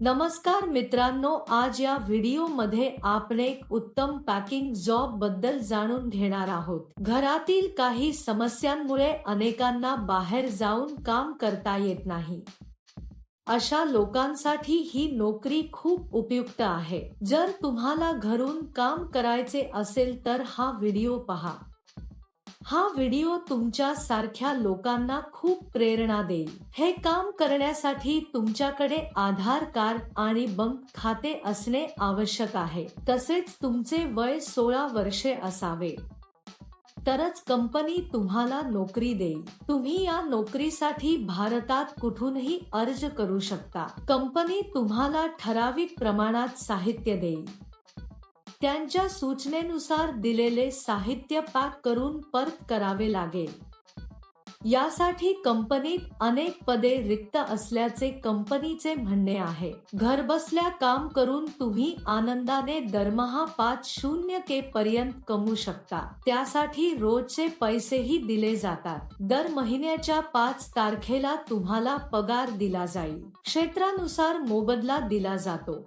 नमस्कार मित्रांनो आज या व्हिडिओमध्ये आपण एक उत्तम पॅकिंग जॉबबद्दल जाणून घेणार आहोत. घरातील काही समस्यांमुळे अनेकांना बाहेर जाऊन काम करता येत नाही. अशा लोकांसाठी ही नोकरी खूप उपयुक्त आहे. जर तुम्हाला घरून काम करायचे असेल तर हा व्हिडिओ पहा. हा व्हिडिओ तुमच्या सारख्या लोकांना खूप प्रेरणा देईल. हे काम करण्यासाठी तुमच्याकडे आधार कार्ड आणि बँक खाते असणे आवश्यक आहे. तसेच तुमचे वय सोळा वर्षे असावे. तरच कंपनी तुम्हाला नोकरी देईल. तुम्ही या नोकरीसाठी भारतात कुठूनही अर्ज करू शकता. कंपनी तुम्हाला ठराविक प्रमाणात साहित्य देईल. त्यांच्या सूचनेनुसार दिलेले साहित्य पॅक करून परत करावे लागेल. यासाठी कंपनीत अनेक पदे रिक्त असल्याचे कंपनीचे म्हणणे आहे. घरबसल्या काम करून तुम्ही आनंदाने दरमहा पाच शून्य के पर्यंत कमवू शकता. त्यासाठी रोजचे पैसेही दिले जातात. दर महिन्याच्या पाच तारखेला तुम्हाला पगार दिला जाईल. क्षेत्रानुसार मोबदला दिला जातो.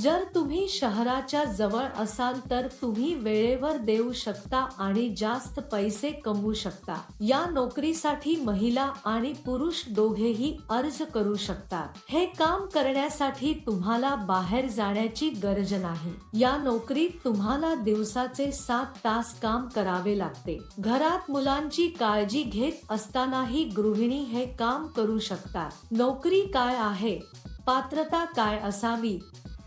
जर तुम्ही शहराच्या जवळ असाल तर तुम्ही वेळेवर देऊ शकता आणि जास्त पैसे कमवू शकता. या नोकरीसाठी महिला आणि पुरुष दोघेही अर्ज करू शकतात. हे काम करण्यासाठी तुम्हाला बाहेर जाण्याची गरज नाही. या नोकरीत तुम्हाला दिवसाचे सात तास काम करावे लागते. घरात मुलांची काळजी घेत असतानाही गृहिणी हे काम करू शकतात. नोकरी काय आहे? पात्रता काय असावी?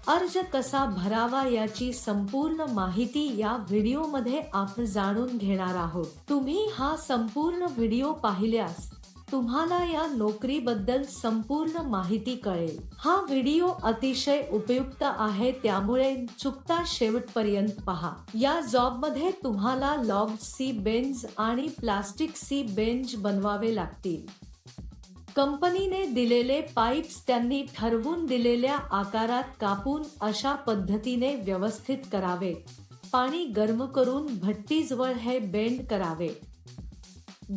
अर्ज कसा भरावा याची संपूर्ण माहिती या व्हिडिओमध्ये आपण जाणून घेणार आहोत. तुम्ही हा संपूर्ण व्हिडिओ पाहिल्यास तुम्हाला या नोकरीबद्दल संपूर्ण माहिती कळेल. हा व्हिडिओ अतिशय उपयुक्त आहे त्यामुळे चुकता शेवटपर्यंत पहा. या जॉबमध्ये तुम्हाला लॉग सी बेंच आणि प्लास्टिक सी बेंच बनवावे लागतील. कंपनीने दिलेले पाईप्स त्यांनी ठरवून दिलेल्या आकारात कापून अशा पद्धतीने व्यवस्थित करावे. पाणी गरम करून भट्टीजवळ हे बेंड करावे.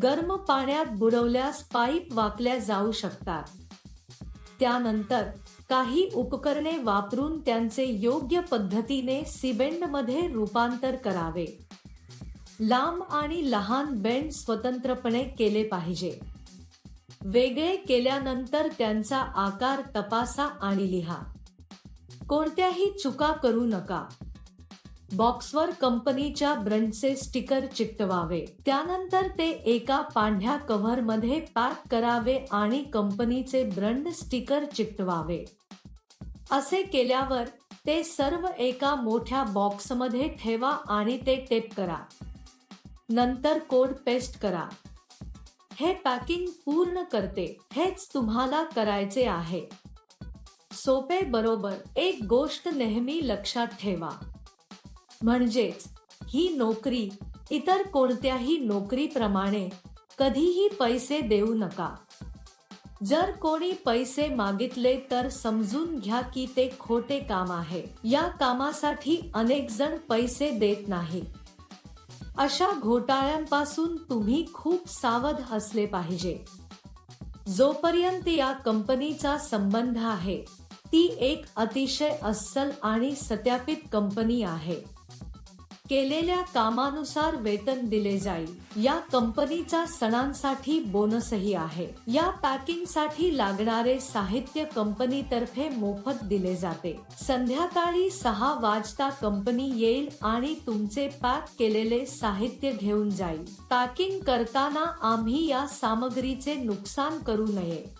गरम पाण्यात बुडवल्यास पाईप वाकल्या जाऊ शकतात. त्यानंतर काही उपकरणे वापरून त्यांचे योग्य पद्धतीने सिबेंडमध्ये रूपांतर करावे. लांब आणि लहान बेंड स्वतंत्रपणे केले पाहिजे. वेगळे केल्यानंतर त्यांचा आकार तपासा आणि लिहा. कोणत्याही चुका करू नका. बॉक्सवर कंपनीच्या ब्रँडचे स्टिकर चिकटवावे. त्यानंतर ते एका पांढऱ्या कव्हरमध्ये पॅक करावे आणि कंपनीचे ब्रँड स्टिकर चिकटवावे. असे केल्यावर ते सर्व एका मोठ्या बॉक्समध्ये ठेवा आणि ते टेप करा. नंतर कोड पेस्ट करा. हे पॅकिंग पूर्ण करते हेच तुम्हाला करायचे आहे. सोपे बरोबर एक गोष्ट नेहमी लक्षात ठेवा. म्हणजेच ही नोकरी इतर कोणत्याही नोकरीप्रमाणे कधीही पैसे देऊ नका. जर कोणी पैसे मागितले तर समजून घ्या की ते खोटे काम आहे. या कामासाठी अनेक जण पैसे देत नाही. अशा घोटाळ्यांपासून तुम्ही खूप सावध असले पाहिजे. जोपर्यंत या कंपनीचा संबंध आहे ती एक अतिशय अस्सल आणि सत्यापित कंपनी आहे. केलेल्या कामानुसार वेतन दिले जाईल. या कंपनीचा सणांसाठी बोनसही आहे. या पॅकिंगसाठी लागणारे साहित्य कंपनीतर्फे मोफत दिले जाते. संध्याकाळी सहा वाजता कंपनी येईल आणि तुमचे पॅक केलेले साहित्य घेऊन जाईल. पॅकिंग करताना आम्ही या सामग्रीचे नुकसान करू नये.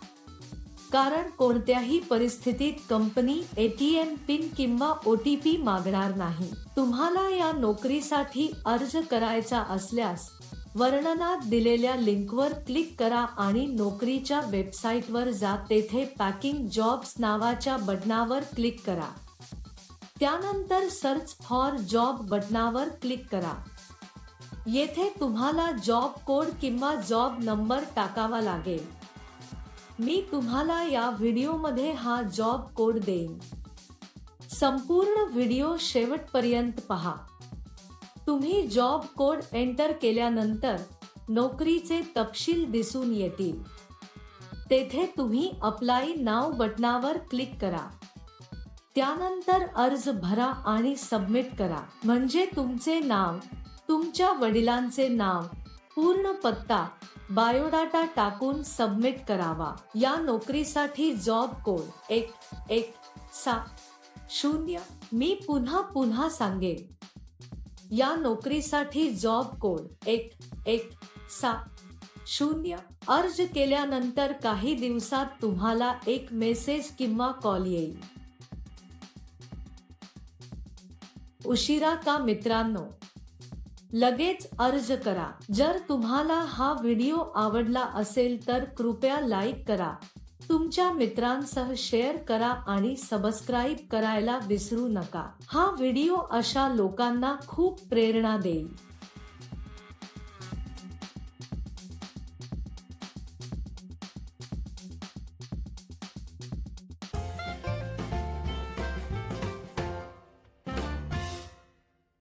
कारण कोणत्याही परिस्थितीत कंपनी एटीएम पिन किंवा ओ टी पी मागणार नाही. तुम्हाला या नोकरीसाठी अर्ज करायचा असल्यास वर्णनात दिलेल्या लिंकवर क्लिक करा आणि नोकरीच्या वेबसाईटवर जा तेथे पॅकिंग जॉब्स नावाच्या बटनावर क्लिक करा. त्यानंतर सर्च फॉर जॉब बटनावर क्लिक करा. येथे तुम्हाला जॉब कोड किंवा जॉब नंबर टाकावा लागेल. मी तुम्हाला या व्हिडिओमध्ये हा जॉब कोड देईन. संपूर्ण व्हिडिओ शेवटपर्यंत पहा. तुम्ही जॉब कोड एंटर केल्यानंतर नोकरीचे तपशील दिसून येतील. तेथे तुम्ही अप्लाय नाव बटनावर क्लिक करा. त्यानंतर अर्ज भरा आणि सबमिट करा. म्हणजे तुमचे नाव तुमच्या वडिलांचे नाव पूर्ण पत्ता बायोडाटा टाकून सबमिट करावा. या नोकरीसाठी जॉब कोड एक एक सात शून्य. मी पुन्हा पुन्हा सांगेन. या नोकरीसाठी जॉब कोड एक एक सात शून्य. अर्ज केल्यानंतर काही दिवसात तुम्हाला एक मेसेज किंवा कॉल येईल. उशिरा का मित्रांनो? लगेच अर्ज करा. जर तुम्हाला हा व्हिडिओ आवडला असेल तर कृपया लाईक करा. तुमच्या मित्रांसह शेअर करा आणि सबस्क्राईब करायला विसरू नका. हा व्हिडिओ अशा लोकांना खूप प्रेरणा देईल.